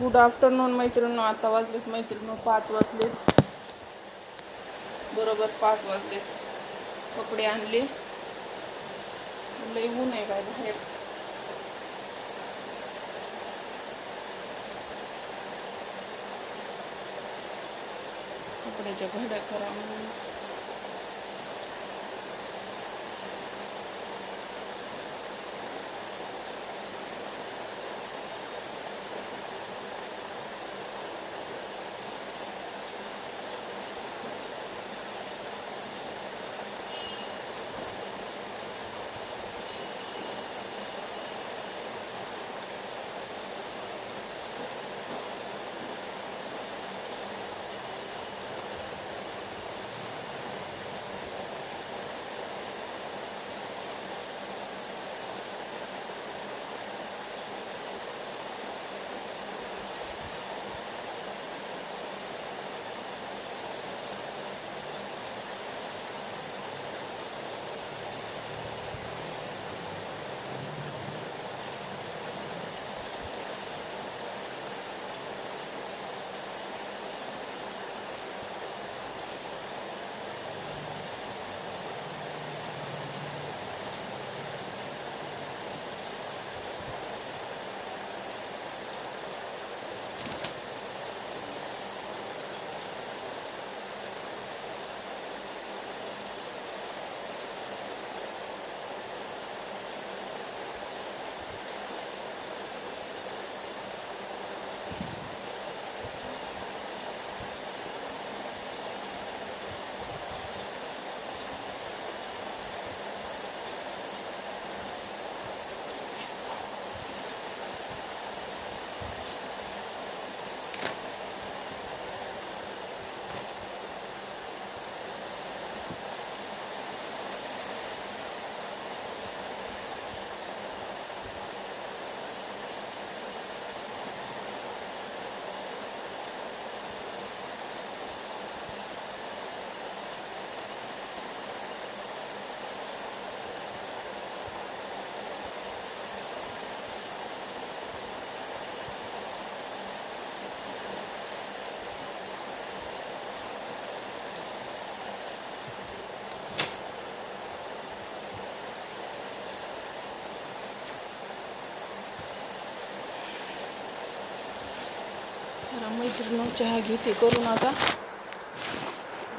Good afternoon मैत्रिणी आता वाजलेत मैत्रिणी पाच वाजलेत. बरोबर पाच वाजलेत. कपडे आणले. लई ऊन आहे काय बाहेर. कपड्याच्या घड्या करा म्हणून चला मैत्रिणी चहा घेते करून आता.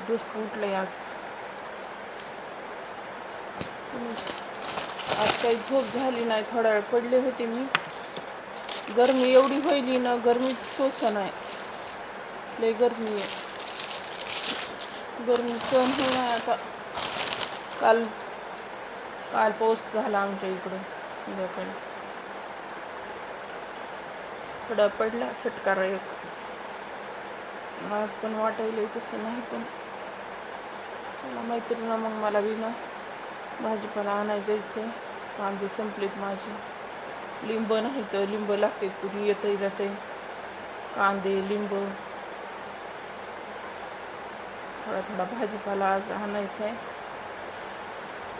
डोसकं उठलंय आज. आज काही झोप झाली नाही थोडा वेळ पडले होते मी. गरमी एवढी होईली ना गरमीच सोसन आहे लय गरमी आहे. गरमी सहन होईना आता. काल काल पाऊस झाला आमच्या इकडं संध्याकाळी. थोडा पडला सटकार एक. आज पण वाटायला तसं नाही पण चला मैत्रिणी मग मला विना भाजीपाला आणायचं जायचं कांदे संपलेत माझे. लिंब नाही तर लिंब लागते कुणी येतही जाते कांदे लिंब. थोडा थोडा भाजीपाला आज आणायचा आहे.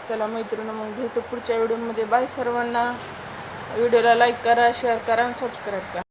चला मैत्रिणी मग भेटू पुढच्या व्हिडिओमध्ये. बाय सर्वांना. व्हिडिओला लाईक करा शेअर करा आणि सबस्क्राईब करा.